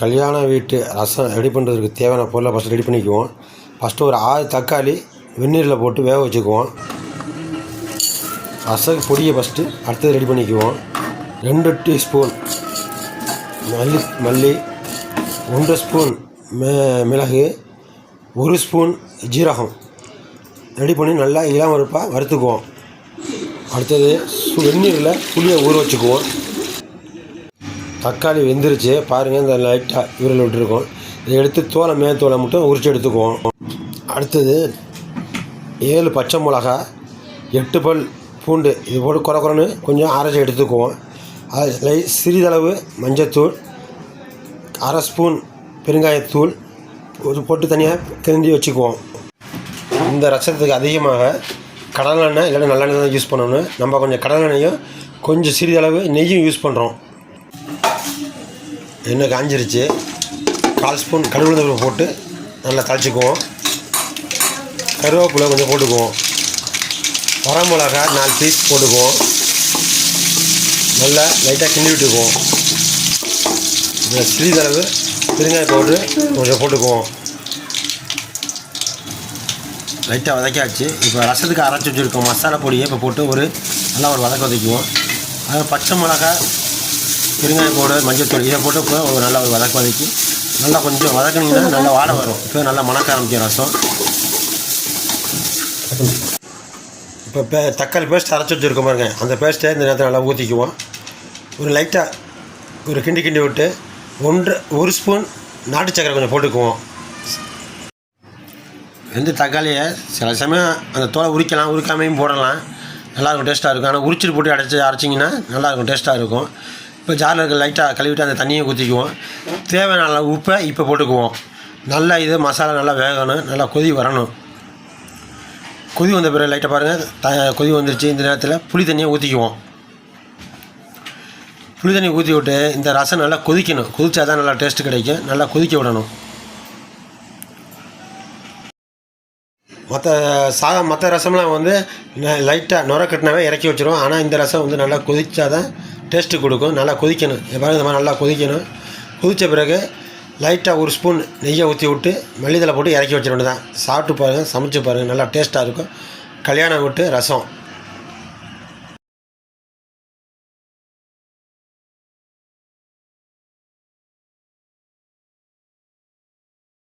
கல்யாண வீட்டு ரசம் ரெடி பண்ணுறதுக்கு தேவையான பொருளை ஃபஸ்ட்டு ரெடி பண்ணிக்குவோம். ஃபஸ்ட்டு ஒரு ஆறு தக்காளி வெந்நீரில் போட்டு வேக வச்சுக்குவோம். ரசம் பொடியை ஃபஸ்ட்டு அடுத்தது ரெடி பண்ணிக்குவோம். ரெண்டு டீஸ்பூன் மல்லி மல்லி ஒன்றரை ஸ்பூன் மே மிளகு ஒரு ஸ்பூன் ஜீரகம். ரெடி பண்ணி நல்லா இளம் வறுப்பாக வறுத்துக்குவோம். அடுத்தது வெந்நீரில் புளியை ஊற வச்சுக்குவோம். தக்காளி வெந்துருச்சு. பாருங்கள் இந்த லைட்டாக விரல் விட்டுருக்கோம். இதை எடுத்து தோலை மே தோலை மட்டும் உரிச்சு எடுத்துக்குவோம். அடுத்தது ஏழு பச்சை மிளகா எட்டு பல் பூண்டு இது போட்டு குறை குறைன்னு கொஞ்சம் அரைச்சி எடுத்துக்குவோம். அது லை சிறிதளவு மஞ்சத்தூள் அரை ஸ்பூன் பெருங்காயத்தூள் ஒரு போட்டு தனியாக கிண்டி வச்சுக்குவோம். இந்த ரசத்துக்கு அதிகமாக கடலெண்ணெய் இல்லைன்னா நல்லெண்ணெய் தான் யூஸ் பண்ணணும். நம்ம கொஞ்சம் கடலெண்ணெயும் கொஞ்சம் சிறிதளவு நெய்யும் யூஸ் பண்ணுறோம் எண்ணெய் காஞ்சிருச்சு. கால் ஸ்பூன் கடுகு போட்டு நல்லா தாளிச்சுக்குவோம். கருவேப்பிலை கொஞ்சம் போட்டுக்குவோம். வரமிளகா நாலு பீஸ் போட்டுக்குவோம். நல்லா லைட்டாக கிண்டி விட்டுக்குவோம். சிறிதளவு பெருங்காய பவுட்ரு கொஞ்சம் போட்டுக்குவோம். லைட்டாக வதக்காச்சு இப்போ ரசத்துக்கு அரைச்சி வச்சுருக்கோம் மசாலா பொடியை இப்போ போட்டு ஒரு நல்லா ஒரு வதக்க வதக்குவோம் அது பச்சை மிளகா பெருங்காய பவுடர் மஞ்சள் இதை போட்டு இப்போ ஒரு நல்லா ஒரு வதக்க வதக்கி நல்லா கொஞ்சம் வதக்குனீங்கன்னா நல்லா வாடை வரும். இப்போ நல்லா மணக்க ஆரம்பிக்கும் ரசம். இப்போ பே தக்காளி பேஸ்ட் அரைச்சி வச்சுருக்கோம் பாருங்க. அந்த பேஸ்ட்டை இந்த நேரத்தில் நல்லா ஊற்றிக்குவோம் ஒரு லைட்டாக ஒரு கிண்டி கிண்டி விட்டு ஒன்று ஒரு ஸ்பூன் நாட்டு சக்கரை கொஞ்சம் போட்டுக்குவோம். வெந்த தக்காளியை சில சமயம் அந்த தோலை உரிக்கலாம் உரிக்காமையும் போடலாம். நல்லாயிருக்கும் டேஸ்ட்டாக இருக்கும். ஆனால் உரிச்சிட்டு போட்டு அடைச்சி அரைச்சிங்கன்னா நல்லாயிருக்கும் டேஸ்ட்டாக இருக்கும். இப்போ ஜாரில் இருக்க லைட்டாக கழுவிட்டு அந்த தண்ணியை ஊற்றிக்குவோம். தேவையான அளவு உப்பை இப்போ போட்டுக்குவோம். நல்லா இது மசாலா நல்லா வேகணும் நல்லா கொதி வரணும். கொதி வந்த பிறகு லைட்டாக பாருங்கள் த கொதி வந்துருச்சு. இந்த நேரத்தில் புளி தண்ணியை ஊற்றிக்குவோம். புளி தண்ணி ஊற்றி விட்டு இந்த ரசம் நல்லா கொதிக்கணும். கொதிச்சா தான் நல்லா டேஸ்ட்டு கிடைக்கும். நல்லா கொதிக்க விடணும். மற்ற சாதம் மற்ற ரசம்லாம் வந்து லைட்டாக நுர கட்டினாவே இறக்கி வச்சிரும் ஆனால் இந்த ரசம் வந்து நல்லா கொதிச்சா தான் டேஸ்ட்டு கொடுக்கும். நல்லா கொதிக்கணும். எப்போ இந்த மாதிரி நல்லா கொதிக்கணும். கொதித்த பிறகு லைட்டாக ஒரு ஸ்பூன் நெய்யை ஊற்றி விட்டு மல்லித்தலை போட்டு இறக்கி வச்சிட வேண்டியதான் சாப்பிட்டு பாருங்கள் சமைச்சு பாருங்கள் நல்லா டேஸ்ட்டாக இருக்கும். கல்யாணம் விட்டு ரசம்.